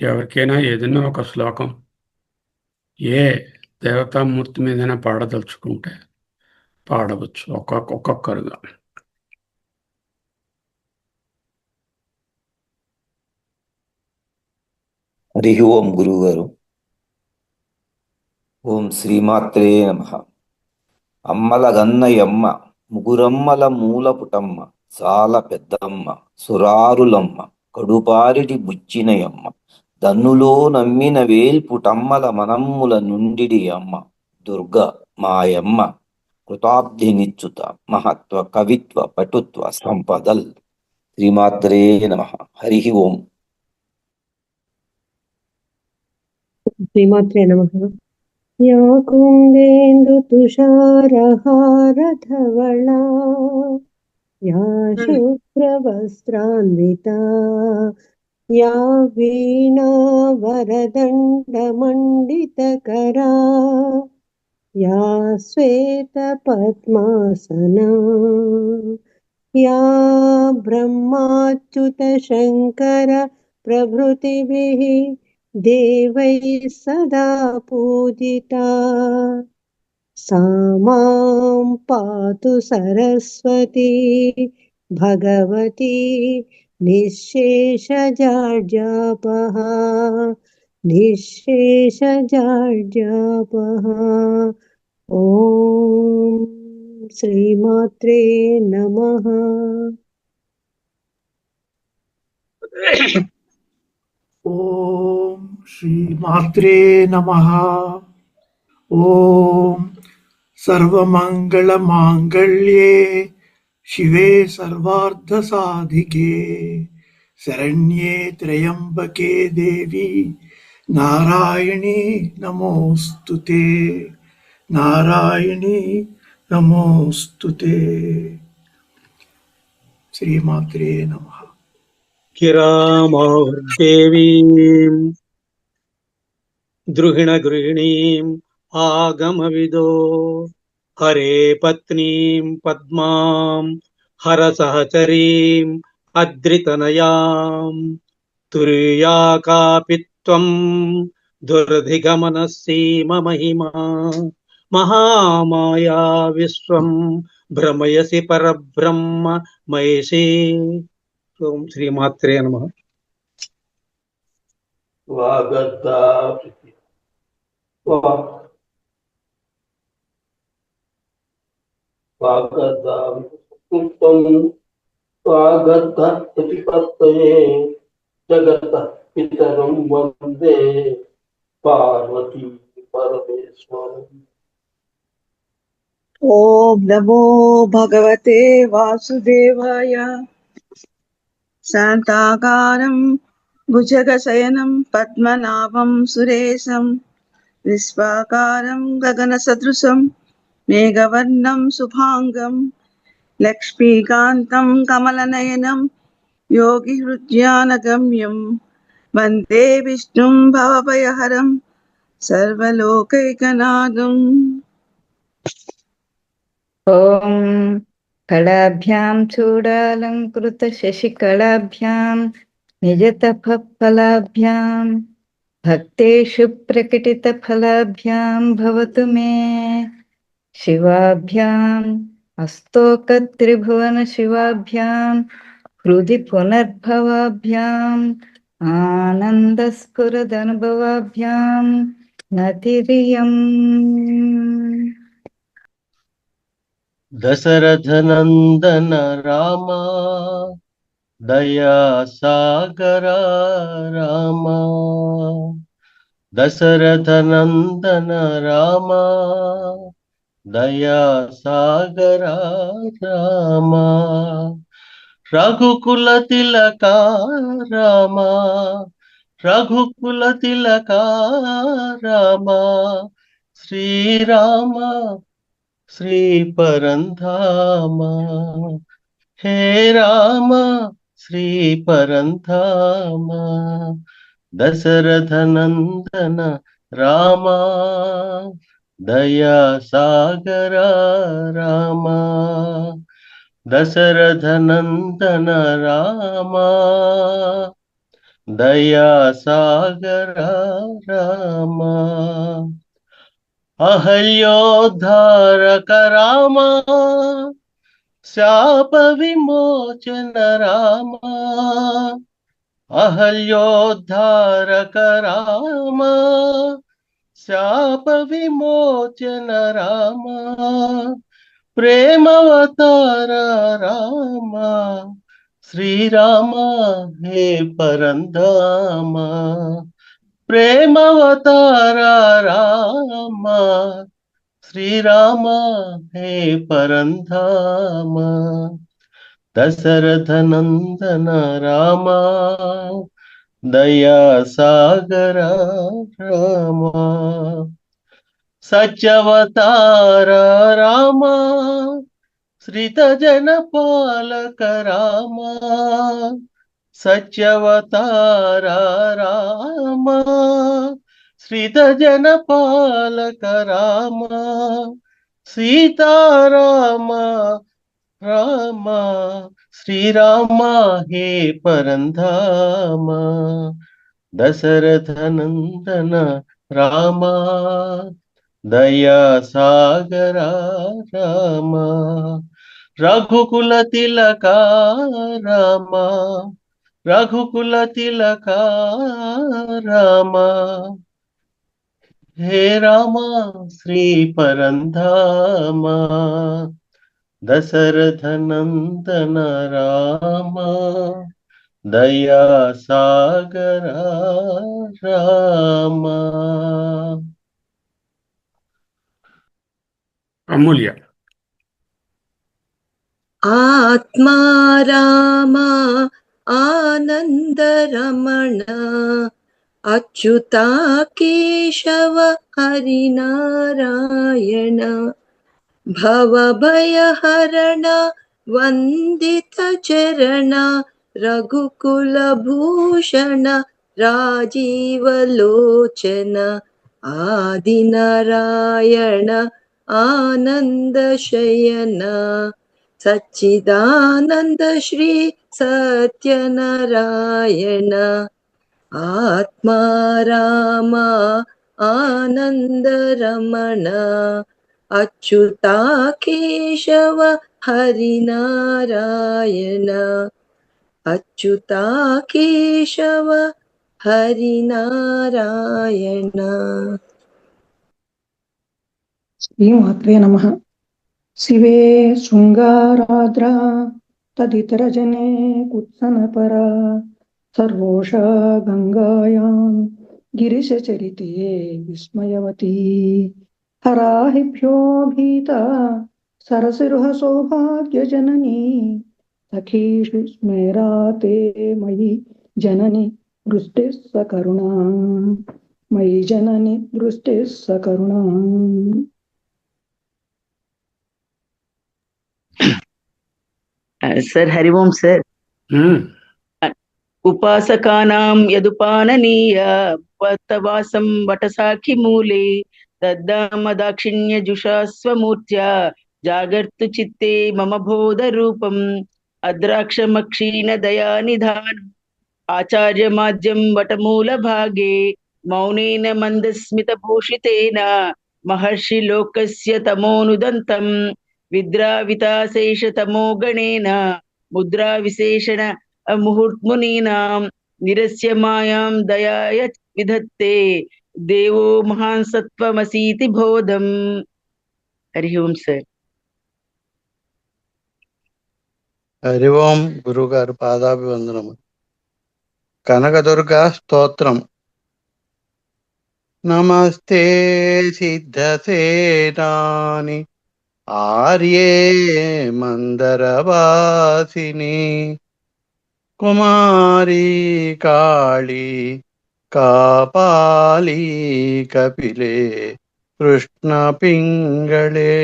ఎవరికైనా ఏదైనా ఒక శ్లోకం ఏ దేవతామూర్తి మీదైనా పాడదలుచుకుంటే పాడవచ్చు ఒక్కొక్క ఒక్కొక్కరుగా. హరి ఓం గురువుగారు ఓం శ్రీమాత్రే నమ. అమ్మల గన్నయమ్మ ముగురమ్మల మూలపుటమ్మ చాలా పెద్దమ్మ సురారులమ్మ కడుపారిటి బుచ్చినయమ్మ దన్నులో నమ్మిన వేల్పుటమ్మల మనమ్ముల నుండిడి అమ్మ. దుర్గ మాయమ్మ. కృతాబ్ధినిచ్చుత మహత్వ కవిత్వ పటుత్వ సంపదల్. శ్రీమాత్రే నమ. హరి ఓం. శ్రీమాత్రే నమ. యా కుందేందు తుషారహారధవళా యా శుభ్రవస్త్రాన్వితా या वीणा वरदण्डमण्डितकरा या श्वेतपद्मासना या ब्रह्माच्युतशङ्कर प्रभृतिभिः देवैः सदा पूजिता सा माँ पातु सरस्वती भगवती निःशेषजाड्यापः निःशेषजाड्यापः ॐ श्रीमात्रे नमः। ॐ श्रीमात्रे नमः। ॐ सर्वमङ्गलमाङ्गल्ये शिवे सर्वार्धसाधिके शरण्ये त्रयंबके देवी नारायणी नमोस्तुते नारायणी नमोस्तुते श्रीमात्रे नमः। किरामौर्देवीम् द्रुहिणगृहिणीम् आगमविदो। हरे पत्नीं पद्मां हरसहचरीम् अद्रितनयाम् का दुर्धिगमन सीम महिमा महामाया विश्व भ्रमयसि परब्रह्म महेशे ओम श्रीमात्रे श्रीमात्र శ్రీమాత్రే నమ స్వాగతపతయే జగత పితరం వందే పార్వతీ పరమేశ్వరం ఓం నమో భగవతే వాసుదేవాయ శాంతాకారం భుజగశయనం పద్మనాభం సురేశం విశ్వాకారం గగనసదృశం మేఘవర్ణం శుభాంగం లక్ష్మీకాంతం కమలనయనం యోగి హృద్యానగమ్యం. వందే విష్ణుం భవభయహరం సర్వలోకైకనాదం ఓం కళాభ్యాం చూడాలంకృత శశికళాభ్యాం నిజతఫలాభ్యాం భక్తేషు ప్రకటితఫలాభ్యాం భవతు మే. शिवाभ्याम् हस्तोकत्रिभुवनशिवाभ्याम् हृदि पुनर्भवाभ्याम् आनन्दस्फुरदनुभवाभ्याम् नतिरियम् दशरथनन्दन रामा दयासागरा रामा दशरथनन्दन रामा రామ దయా సాగర రామ రఘుకుల తిలక రామ రఘుకుల తిలక రామ శ్రీరామ శ్రీ పరంధామ హే రామ శ్రీ పరంధామ దశరథ నందన రామా. దయా సాగర రామ దశరథనందన రామ దయాసాగర రామా. అహల్యోద్ధారక రామా శాప విమోచన రామా. అహల్యోద్ధారక రామా శాప విమోచన రామ ప్రేమవతార రామ శ్రీరామ హే పరంధామ ప్రేమవతార రామ శ్రీరామ హే పరంధామ దశరథ నందన రామ. దయాసాగర రామ సత్యవతార రామ శ్రిత పాలక రామ సత్యవతార రామ శ్రిత పాలక రామ సీతారామ రామ. శ్రీరామ హే పరంధామ దశరథ నందన రామ దయా సాగర రామ రఘుకుల తిలక రామ రఘుకుల తిలక రామ. హే రామ శ్రీ పరంధామ దశరథ నందన రామ దయా సాగర రామ అమూల్య ఆత్మా రామ ఆనందరమణ అచ్యుతా भवभयहरण वन्दितचरण रघुकुलभूषण राजीवलोचन आदिनारायण आनन्दशयन सच्चिदानन्द श्री सत्यनारायण आत्मा राम आनन्दरमण अच्युता केशव हरिनारायण। अच्युता केशव हरिनारायण। श्रीमात्रे नमः। शिवे शृङ्गाराद्रा, तदितरजने कुत्सनपरा, सर्वोषा गङ्गायां गिरिशचरिते विस्मयवती। हराहिभ्योऽभीता सरसिरुहसौभाग्यजननी सखीषु स्मेरा ते मयि जननि दृष्टिः करुणा मयि जननि दृष्टिः करुणा। सर हरि ओम सर हम्म। उपासकानां यदुपाननीया। వత్తవాసం వటసాఖి మూలే దద్దామ దాక్షిణ్య జుషాస్వమూర్త్య జాగర్తు చిత్తే మమ బోధ రూపం అద్రాక్షమక్షీణ దయానిధానం ఆచార్య మాధ్యం వటమూల భాగే మౌనేన మందస్మిత భూషితేన మహర్షి లోకస్య తమోనుదంతం విద్రావితాశేష తమో గణేన ముద్రా విశేషణ ముహూర్త్మునీనాం నిరస్య మాయాం దయాయ విధత్తే. దేవో మహాన్ సత్వమసీతి బోధం. హరి ఓం సార్. హరి ఓం గురుగారు పాదాభివందనము కనకదుర్గ స్తోత్రం. నమస్తే సిద్ధసేనాని ఆర్యే మందరవాసిని. కుమారీ కాళీ ಕಾಪಾಲಿ ಕಪಿಲೆ ಕೃಷ್ಣ ಪಿಂಗಳೇ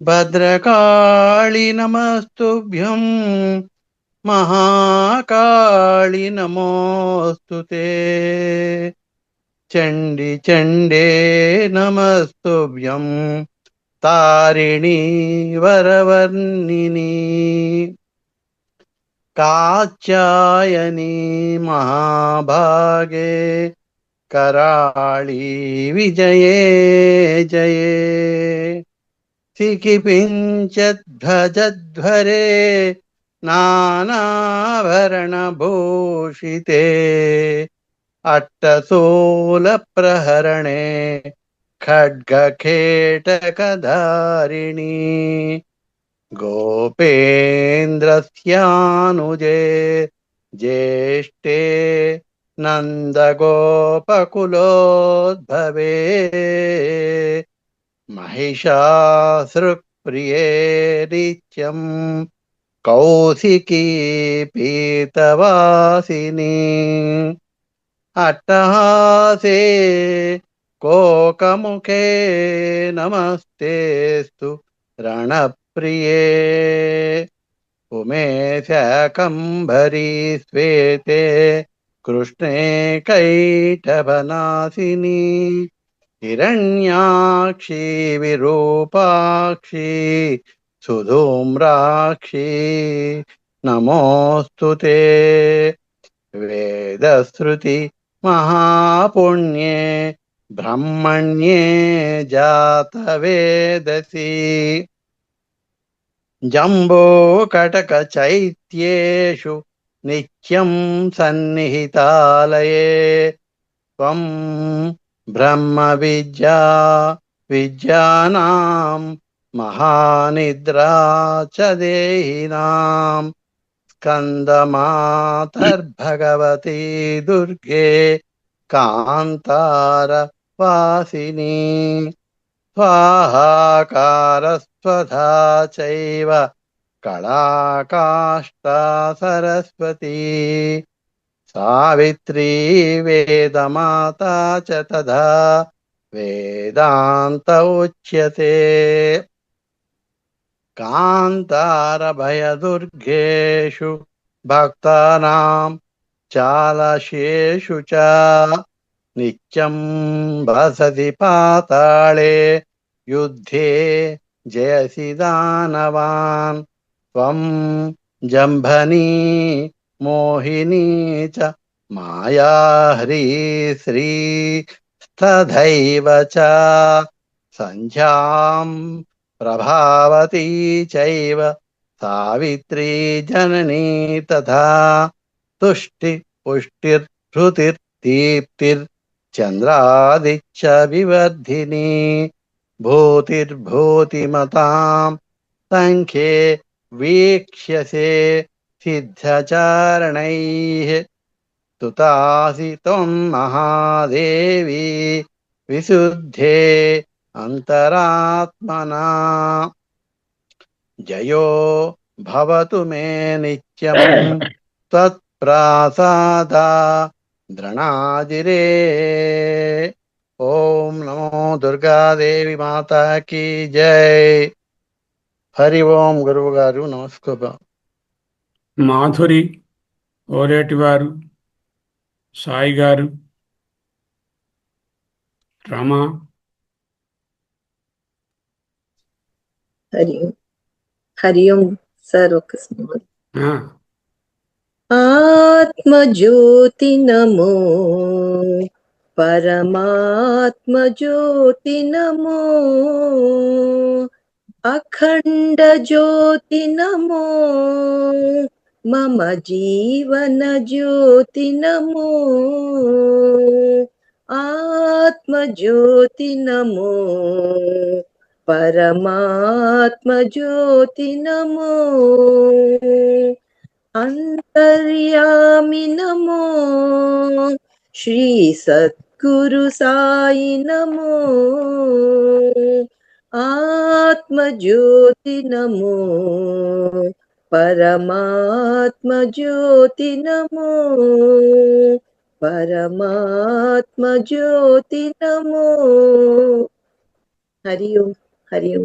ಭದ್ರಕಾಳಿ ನಮಸ್ತುಭ್ಯಂ ಮಹಾಕಾಳಿ ನಮೋಸ್ತುತೆ ಚಂಡಿ ಚಂಡೇ ನಮಸ್ತುಭ್ಯಂ ತಾರಿಣಿ ವರವರ್ಣಿನಿ कात्यायनी महाभागे कराळी विजये जये। सिकिपिञ्चध्वजध्वरे नानाभरणभूषिते अट्टसोलप्रहरणे खड्गखेटकधारिणी गोपेन्द्रस्यानुजे ज्येष्ठे नन्दगोपकुलोद्भवे महिषासृक्प्रिये नित्यम् कौशिकी पीतवासिनी अट्टहासे कोकमुखे नमस्तेऽस्तु रणप्रिये उमे शाकम्भरी श्वेते कृष्णे कैटभनासिनी हिरण्याक्षी विरूपाक्षी सुधूम्राक्षी नमोऽस्तु ते वेदश्रुति महापुण्ये ब्रह्मण्ये जातवेदसि जम्बूकटकचैत्येषु नित्यं सन्निहितालये त्वं ब्रह्मविद्या विद्यानां महानिद्रा च देहिनां स्कन्दमातर्भगवती दुर्गे कान्तारवासिनी స్వాహాకారస్వధా చైవ కళాకాష్టా సరస్వతి సావిత్రీ వేదమాత చ తదా వేదాంత ఉచ్యతే కాంతారభయదుర్గేషు భక్తానాం చాలశేషు చ नित्यं वसति पाताळे युद्धे जयसि दानवान्। त्वं जम्भनी मोहिनी च मायाह्री श्री तथैव च सन्ध्यां प्रभावती चैव सावित्री जननी तथा तुष्टि पुष्टिर्हृतिर्दीप्तिर्चन्द्रादिच्च विवर्धिनी भूतिर्भूतिमतां सङ्ख्ये वीक्ष्यसे सिद्धचारणैः स्तुतासि त्वं महादेवी विशुद्धे अन्तरात्मना। जयो भवतु मे नित्यं त्वत्प्रासादा ద్రణాదిరే ఓం నమో దుర్గాదేవి మాతాకి జై. హరి ఓం గురువు గారు నమస్కారం మాధురి ఓరేటి వారు సాయి గారు రమ. హరి హరి ఓం సార్ ఒక ఆ, ఆత్మజ్యోతి నమో పరమాత్మజ్యోతి నమో అఖండ జ్యోతి నమో మమ జీవన జ్యోతి నమో ఆత్మజ్యోతి నమో పరమాత్మజ్యోతి నమో అంతర్యామి నమో శ్రీ సద్గురు సాయి నమో ఆత్మజ్యోతి నమో పరమాత్మజ్యోతి నమో పరమాత్మజ్యోతి నమో హరి ఓం హరి ఓం.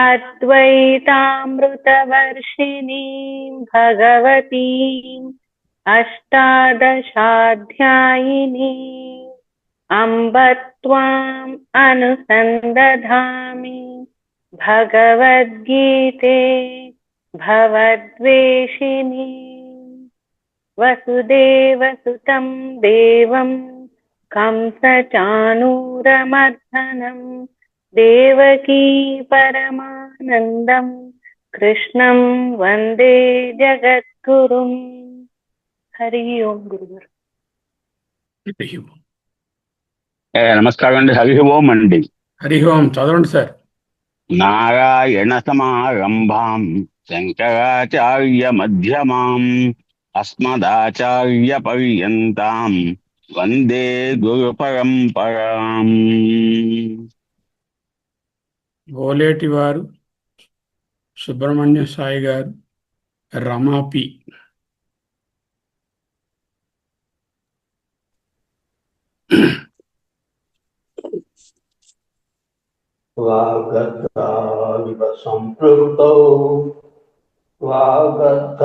अद्वैतामृतवर्षिणीं भगवतीम् अष्टादशाध्यायिनी अम्ब त्वाम् अनुसन्दधामि भगवद्गीते भवद्वेषिणी वसुदेवसुतं देवं कंसचाणूरमर्दनम् देवकी परमानन्दम् कृष्णं वन्दे जगद्गुरुम् హరి ఓం గురుగారు. నమస్కారం అండి హరి ఓం అండి. హరి ఓం చదవండి సార్. నారాయణ సమారంభాం శంకరాచార్య మధ్యమాం అస్మదాచార్య పర్యంతం వందే గురు పరంపరాం. ఓలేటి వారు సుబ్రహ్మణ్య సాయి గారు రమాపి వాగద్దావివ సంపృక్తౌ వాగద్ధ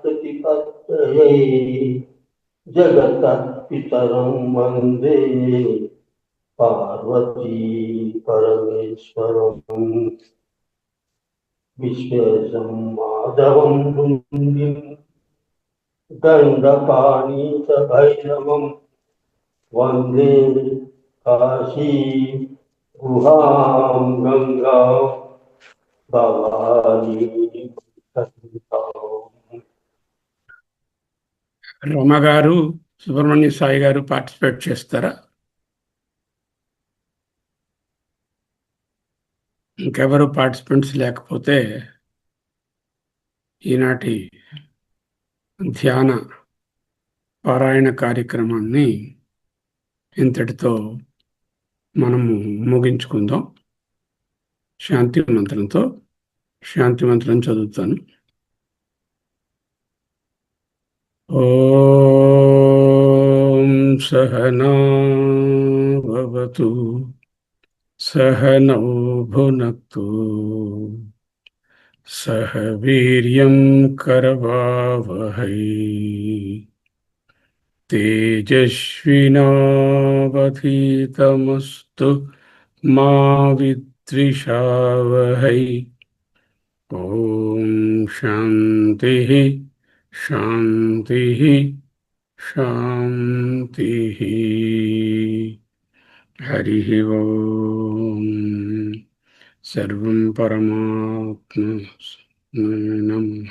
ప్రతిపత్తయై జగతపితరం వందే. పార్వతీ పరమేశ్వరం విశ్వేశం మాధవం బృందిం దండపాణి వందే కాశీ గుహాం గంగా భవానీ రమ గారు సుబ్రహ్మణ్య సాయి గారు పార్టిసిపేట్ చేస్తారా? ఇంకెవరు పార్టిసిపెంట్స్ లేకపోతే ఈనాటి ధ్యాన పారాయణ కార్యక్రమాన్ని ఇంతటితో మనము ముగించుకుందాం. శాంతి మంత్రంతో శాంతి మంత్రం చదువుతాను. ఓం సహనావతు సహనౌ భునక్తు సహ వీర్యం కరవావహై తేజస్వినావధీతమస్తు మా విద్విషావహై ఓం శాంతి శాంతి శాంతి హరి ఓం Sarvam Paramatmas Nayanam.